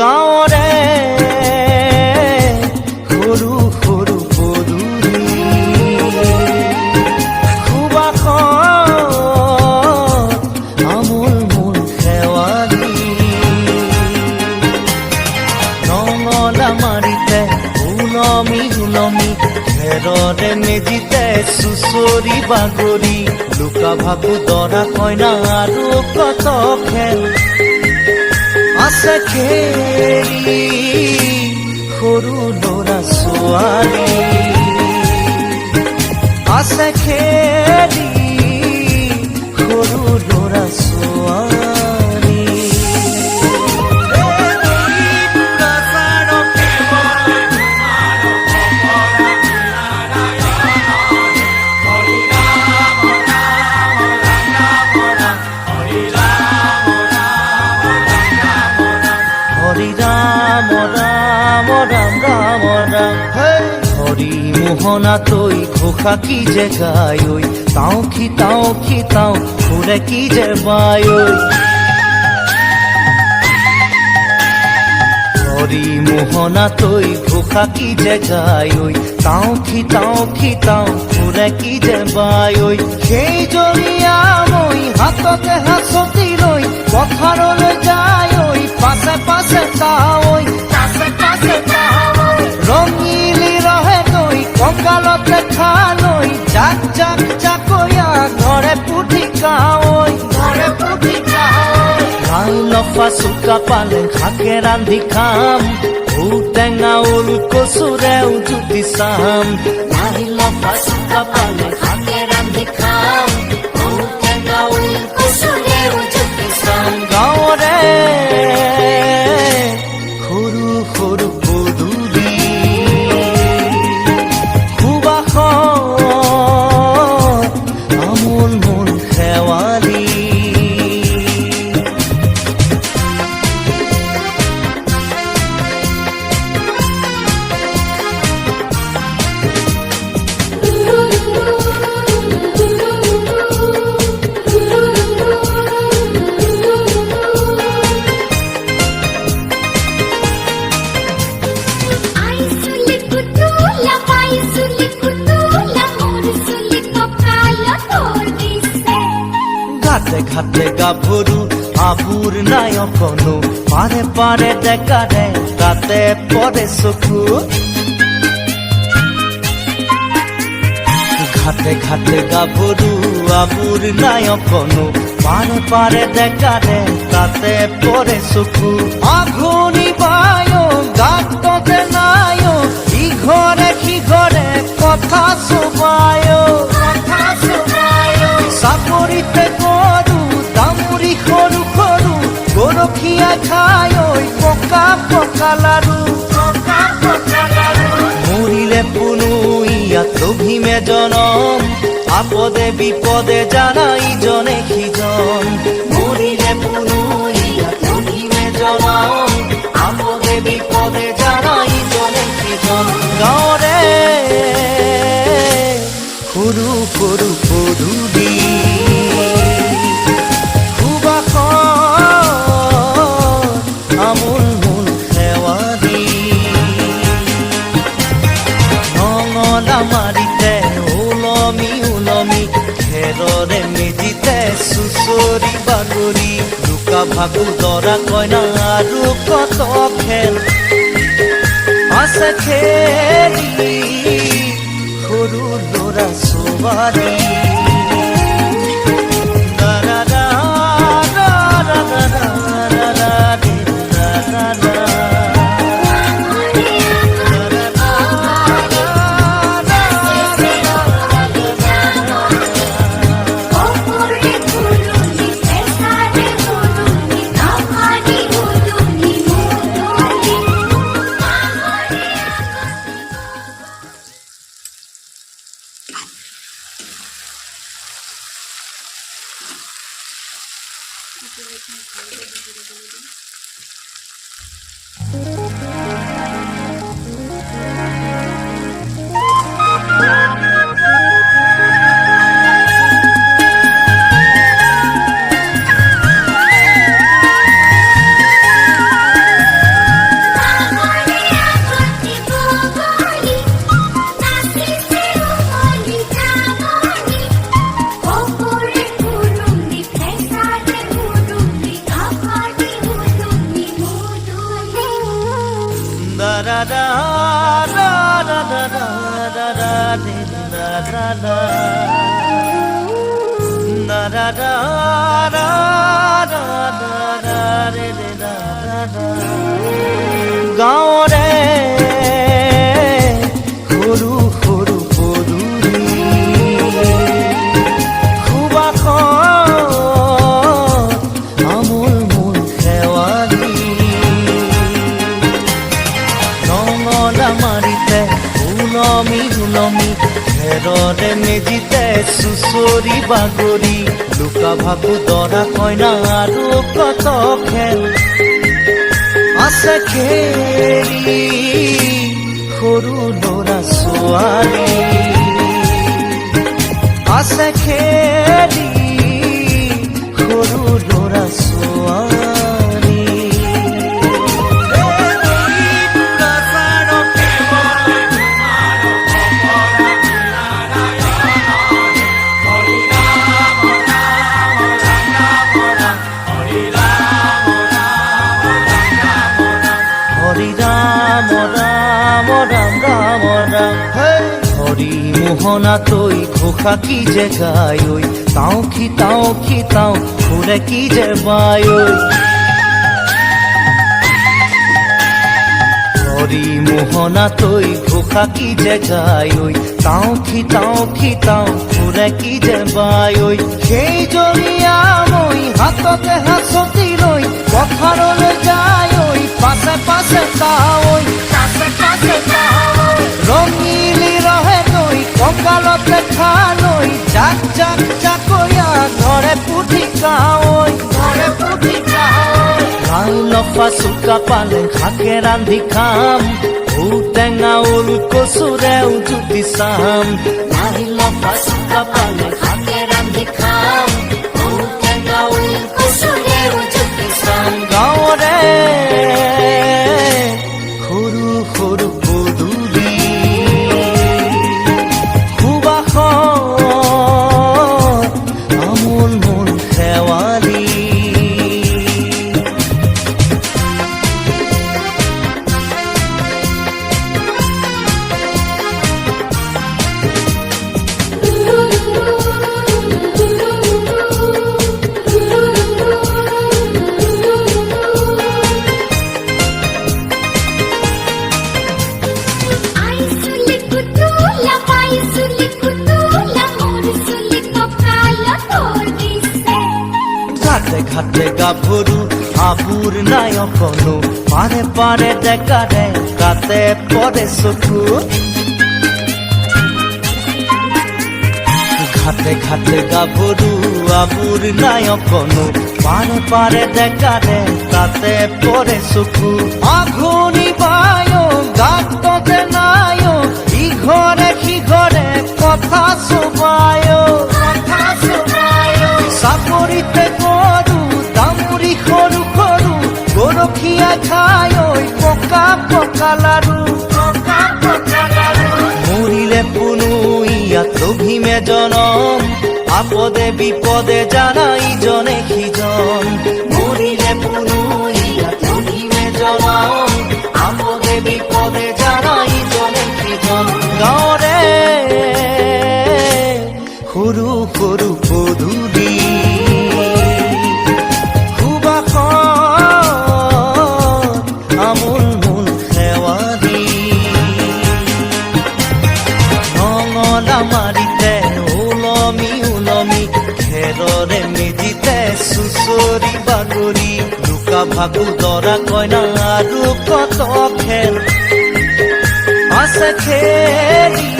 গাঁৱৰে সৰু সৰু পদূলি সুবাসত আমোল মোল শেৱালি নঙলা মাৰিতে ওলমি ওলমি খেৰৰে মেজিতে চুচৰি বাগৰি ভাবু দৰা কইনা আৰু কত খেল। আছে খেলি সৰু ল'ৰা ছোৱালী আছে খেলি। মোহনা তৈ ঘোষা কি যে গায় তাও খি তাও খি তাও কি যে বায় হরি মোহনা তৈ ঘোষা কি যে গায় ঐ তাও খি তাও খি তাও কি যে বায় সেই জৰিয়া মই হাততে হাঁচতি লৈ পথাৰলৈ যায় ঐ পাছে পাছে তাৱৈ বাপলে খালই চাক চাক চাকয়া ঘরে পুঠি কাওই ঘরে পুঠি কাওই খাল লফা সুকা পালে খাকে রান্ধি খাম। উ টেঙা উল কসুরে উজুতি সাম খাল লফা সুকা পালে খাকে রান্ধি খাম। গাতে খাতে গাভরু, আবুর নাই পারে পারে দেখা রে তাতে পরে সুখু। ঘাতে ঘাতে গাভরু, আবুর নাই পারে পারে দেখা রে তাতে পরে সুখু। আঘুনি বায়ো গাততে নায়ো ই ঘরে কি ঘরে কথা সুখ ককালারু মরিলে পুনু ইয়াত ভীমে জনম আপদে বিপদে জানাই জনে কি সিজন কইনা আৰু কত খেল? আছে খেলি সৰু ল'ৰা ছোৱালী তেলে একটু ভালো করে দিয়ে দিন রা রে না রা না না রা রা রা রা না রা রে রে না রা রা গাঁও রে সৰু ঘেৰৰে মেজিতে সুসরি বাগরি। লুকা ভাবু দৰা কইনা আৰু কত খেল। আছে খেলি সৰু ল'ৰা ছোৱালী মোহনা তৈ ঘোষা কি যে গায় তাও কি তাও কি, তাও ফুরে কি যে বায় হরি মোহনা তৈ ঘোষা কি যে গায় তাও কি তাও কি, তাও ফুরে কি যে বায় সেই জৰিয়া মই হাততে হাঁচতি লৈ পথাৰলৈ যায় তাৱৈ খালৈ জাক জাক জাকৈয়া ঘৰে পুঠি কাৱৈ ঘৰে পুঠি কাৱৈ লাও লফা চুকা পালে শাকে ৰান্ধি খাম। ঔটেঙা ওল কচুৰেও জুতি চাম লাই লফা চুকা পালে ঘাটে গাভরু আবুর নাই কোনো পারে পারে দেখা রে কাতে পরে সুখু ঘাটে ঘাটে গাভরু আবুর নাই কোনো পারে পারে দেখা রে কাতে পরে সুখু আঘুনি বায়ো গাত নাই ই ঘরে কি ঘরে কথা শোভায় রখিয়া খাই ওই পকা পোকা লাড়ু। মরিলে পুনু ইয়া ভীমে জনম আপদে বিপদে জানাই জনে খিজন। মরিলে পুনু ইয়া ভীমে জনম আপদে বিপদে খেৰৰে মেজিতে চুচৰি বাগৰি লুকা ভাগু দৰা কইনা আৰু কত খেল আছে খেলি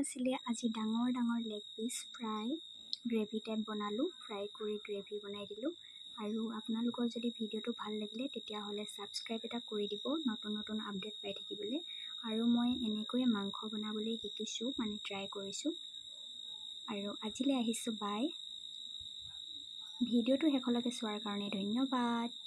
আছিলে আজি ডাঙৰ ডাঙৰ leg piece fry gravy type বনালোঁ। ফ্ৰাই কৰি গ্ৰেভি বনাই দিলোঁ। আৰু আপোনালোকৰ যদি ভিডিঅ'টো ভালো লাগিলে, তেতিয়াহ'লে ছাবস্ক্ৰাইব এটা কৰি দিব, নতুন নতুন আপডেট পাই থাকিবলৈ। আৰু মই এনেকৈয়ে মাংস বনাবলৈ শিকিছোঁ মানে ট্ৰাই কৰিছোঁ। আৰু আজিলৈ আহিছোঁ বাই ভিডিঅ'টো শেষলৈকে চোৱাৰ কাৰণে ধন্যবাদ।